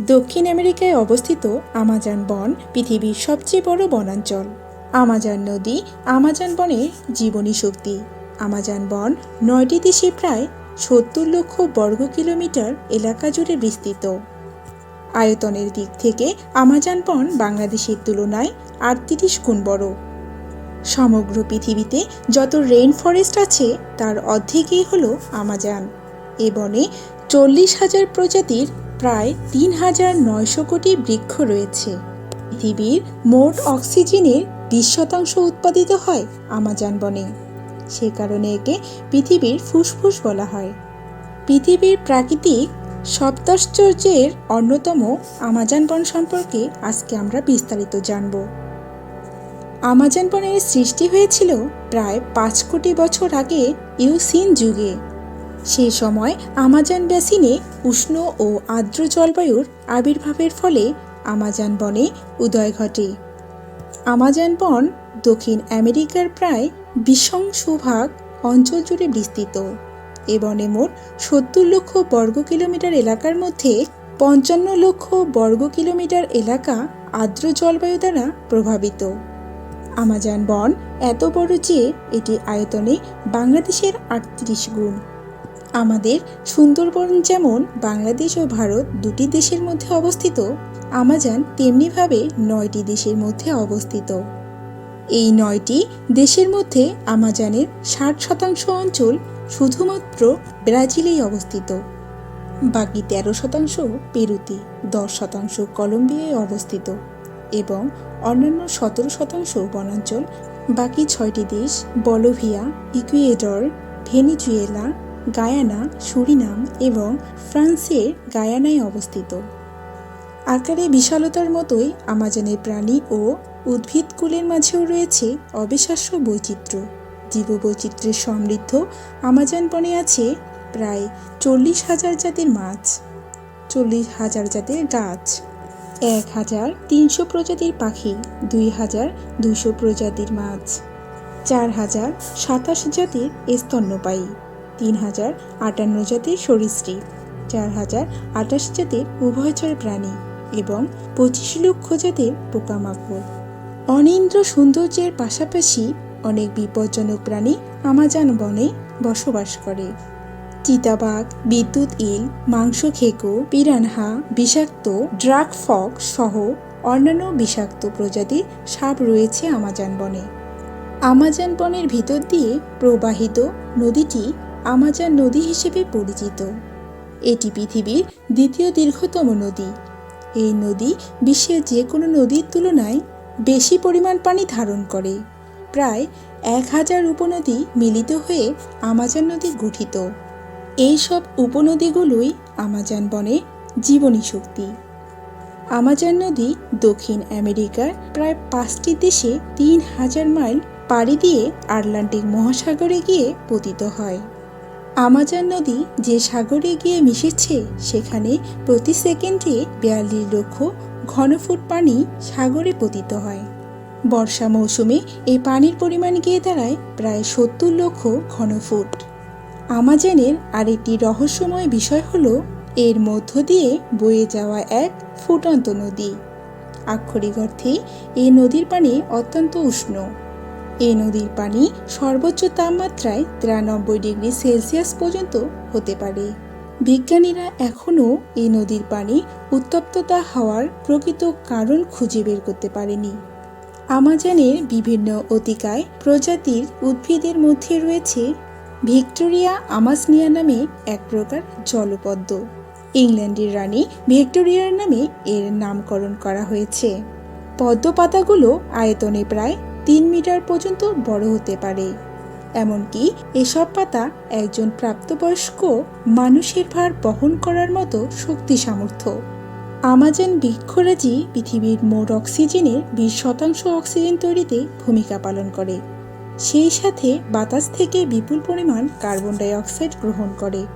দক্ষিণ আমেরিকায় অবস্থিত আমাজন বন পৃথিবীর সবচেয়ে বড় বনাঞ্চল। আমাজন নদী আমাজন বনের জীবনী শক্তি। আমাজন বন নয়টি দেশে প্রায় সত্তর লক্ষ বর্গ কিলোমিটার এলাকা জুড়ে বিস্তৃত। আয়তনের দিক থেকে আমাজন বন বাংলাদেশের তুলনায় আটত্রিশ গুণ বড়। সমগ্র পৃথিবীতে যত রেইন ফরেস্ট আছে, তার অর্ধেকই হল আমাজন। এ বনে চল্লিশ হাজার প্রজাতির প্রায় তিন হাজার নয়শো কোটি বৃক্ষ রয়েছে। পৃথিবীর মোট অক্সিজেনের বিশ শতাংশ উৎপাদিত হয় আমাজন বনে। সে কারণে একে পৃথিবীর ফুসফুস বলা হয়। পৃথিবীর প্রাকৃতিক সপ্তাশ্চর্যের অন্যতম আমাজন বন সম্পর্কে আজকে আমরা বিস্তারিত জানব। আমাজন বনের সৃষ্টি হয়েছিল প্রায় পাঁচ কোটি বছর আগে ইউসিন যুগে। সেই সময় আমাজন বেসিনে উষ্ণ ও আর্দ্র জলবায়ুর আবির্ভাবের ফলে আমাজন বনে উদয় ঘটে। আমাজন বন দক্ষিণ আমেরিকার প্রায় বিশংশ ভাগ অঞ্চল জুড়ে বিস্তৃত। এ বনে মোট সত্তর লক্ষ বর্গ কিলোমিটার এলাকার মধ্যে পঞ্চান্ন লক্ষ বর্গ কিলোমিটার এলাকা আর্দ্র জলবায়ু দ্বারা প্রভাবিত। আমাজন বন এত বড় যে এটি আয়তনে বাংলাদেশের আটত্রিশ গুণ। আমাদের সুন্দরবন যেমন বাংলাদেশ ও ভারত দুটি দেশের মধ্যে অবস্থিত, আমাজান তেমনিভাবে নয়টি দেশের মধ্যে অবস্থিত। এই নয়টি দেশের মধ্যে আমাজানের ষাট শতাংশ অঞ্চল শুধুমাত্র ব্রাজিলেই অবস্থিত। বাকি তেরো শতাংশ পেরুতে, দশ শতাংশ কলম্বিয়ায় অবস্থিত এবং অন্যান্য সতেরো শতাংশ বনাঞ্চল। বাকি ছয়টি দেশ Bolivia, Ecuador, Venezuela Guyana, Suriname এবং ফ্রান্সের গায়ানায় অবস্থিত। আকারে বিশালতার মতোই আমাজনের প্রাণী ও উদ্ভিদকুলের মাঝেও রয়েছে অবিশ্বাস্য বৈচিত্র্য। জীববৈচিত্র্যের সমৃদ্ধ আমাজন বনে আছে প্রায় চল্লিশ হাজার জাতের মাছ, চল্লিশ হাজার জাতের গাছ, এক হাজার তিনশো প্রজাতির পাখি, দুই হাজার দুইশো প্রজাতির মাছ, চার হাজার সাতাশ জাতির স্তন্যপায়ী। তিন হাজার আটান্ন জাতির সরীসৃপ চার হাজার আটাশ জাতির উভয়চর প্রাণী এবং পঁচিশ লক্ষ জাতের পোকামাকড়। অনিন্দ্র সৌন্দর্যের পাশাপাশি অনেক বিপজ্জনক প্রাণী আমাজন বনে বসবাস করে। চিতাবাঘ, বিদ্যুৎ ইল, মাংস খেকো, পিরানহা, বিষাক্ত ড্রাগ ফক সহ অন্যান্য বিষাক্ত প্রজাতির সাপ রয়েছে আমাজন বনে। আমাজন বনের ভিতর দিয়ে প্রবাহিত নদীটি আমাজন নদী হিসেবে পরিচিত। এটি পৃথিবীর দ্বিতীয় দীর্ঘতম নদী। এই নদী বিশ্বের যে কোনো নদীর তুলনায় বেশি পরিমাণ পানি ধারণ করে। প্রায় এক হাজার উপনদী মিলিত হয়ে আমাজন নদী গঠিত। এই সব উপনদীগুলোই আমাজন বনে জীবনী শক্তি। আমাজন নদী দক্ষিণ আমেরিকার প্রায় পাঁচটি দেশে তিন হাজার মাইল পাড়ি দিয়ে আটলান্টিক মহাসাগরে গিয়ে পতিত হয়। আমাজন নদী যে সাগরে গিয়ে মিশেছে, সেখানে প্রতি সেকেন্ডে বিয়াল্লিশ লক্ষ ঘনফুট পানি সাগরে পতিত হয়। বর্ষা মৌসুমে এই পানির পরিমাণ গিয়ে দাঁড়ায় প্রায় সত্তর লক্ষ ঘনফুট আমাজনের আরেকটি রহস্যময় বিষয় হলো, এর মধ্য দিয়ে বয়ে যাওয়া এক ফুটন্ত নদী। আক্ষরিক অর্থে, এই নদীর পানি অত্যন্ত উষ্ণ। এই নদীর পানি সর্বোচ্চ তাপমাত্রায় তিরানব্বই ডিগ্রি সেলসিয়াস পর্যন্ত হতে পারে। বিজ্ঞানীরা এখনও এই নদীর পানি উত্তপ্ততা হওয়ার প্রকৃত কারণ খুঁজে বের করতে পারেনি। আমাজনের বিভিন্ন অতিকায় প্রজাতির উদ্ভিদের মধ্যে রয়েছে ভিক্টোরিয়া আমাসনিয়া নামে এক প্রকার জলপদ্ম। ইংল্যান্ডের রানী ভিক্টোরিয়ার নামে এর নামকরণ করা হয়েছে। পদ্ম পাতাগুলো আয়তনে প্রায় তিন মিটার পর্যন্ত বড় হতে পারে। এমনকি এসব পাতা একজন প্রাপ্তবয়স্ক মানুষের ভার বহন করার মতো শক্তি সামর্থ্য। আমাজন বৃক্ষরাজি পৃথিবীর মোট অক্সিজেনের বিশ শতাংশ অক্সিজেন তৈরিতে ভূমিকা পালন করে। সেই সাথে বাতাস থেকে বিপুল পরিমাণ কার্বন ডাই অক্সাইড গ্রহণ করে।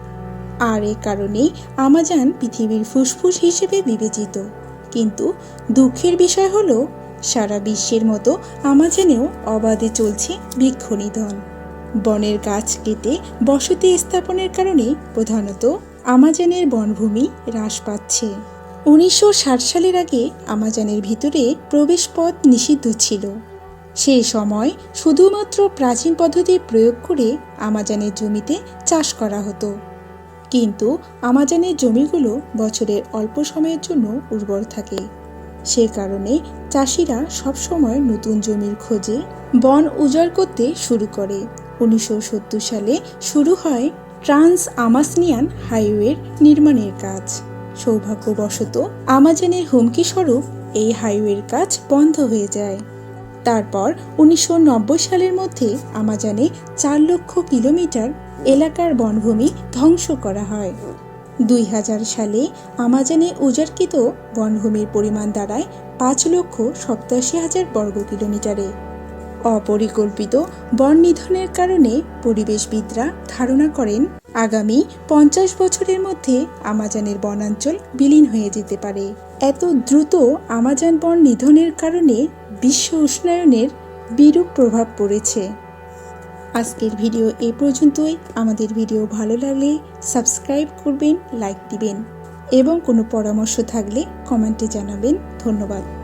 আর এ কারণেই আমাজন পৃথিবীর ফুসফুস হিসেবে বিবেচিত। কিন্তু দুঃখের বিষয় হলো সারা বিশ্বের মতো আমাজনেও অবাধে চলছে বৃক্ষ নিধন বনের গাছ কেটে বসতি স্থাপনের কারণে প্রধানত আমাজনের বনভূমি হ্রাস পাচ্ছে। উনিশশো ষাট সালের আগে আমাজনের ভিতরে প্রবেশপথ নিষিদ্ধ ছিল। সেই সময় শুধুমাত্র প্রাচীন পদ্ধতি প্রয়োগ করে আমাজনের জমিতে চাষ করা হতো। কিন্তু আমাজনের জমিগুলো বছরের অল্প সময়ের জন্য উর্বর থাকে। সে কারণে চাষিরা সবসময় নতুন জমির খোঁজে বন উজাড় করতে শুরু করে। উনিশশো সত্তর সালে শুরু হয় ট্রান্স আমাসনিয়ান হাইওয়ের নির্মাণের কাজ। সৌভাগ্যবশত আমাজনের হুমকি স্বরূপ এই হাইওয়ের কাজ বন্ধ হয়ে যায়। তারপর উনিশশো নব্বই সালের মধ্যে আমাজনে চার লক্ষ কিলোমিটার এলাকার বনভূমি ধ্বংস করা হয়। দুই হাজার সালে আমাজনে উজাড়কৃত বনভূমির পরিমাণ দাঁড়ায় পাঁচ লক্ষ সপ্তাশি হাজার বর্গ কিলোমিটারে। অপরিকল্পিত বন নিধনের কারণে পরিবেশবিদরা ধারণা করেন, আগামী পঞ্চাশ বছরের মধ্যে আমাজনের বনাঞ্চল বিলীন হয়ে যেতে পারে। এত দ্রুত আমাজন বন নিধনের কারণে বিশ্ব উষ্ণায়নের বিরূপ প্রভাব পড়েছে। আজকের ভিডিও এ পর্যন্তই। আমাদের ভিডিও ভালো লাগলে সাবস্ক্রাইব করবেন, লাইক দিবেন এবং কোনো পরামর্শ থাকলে কমেন্টে জানাবেন। ধন্যবাদ।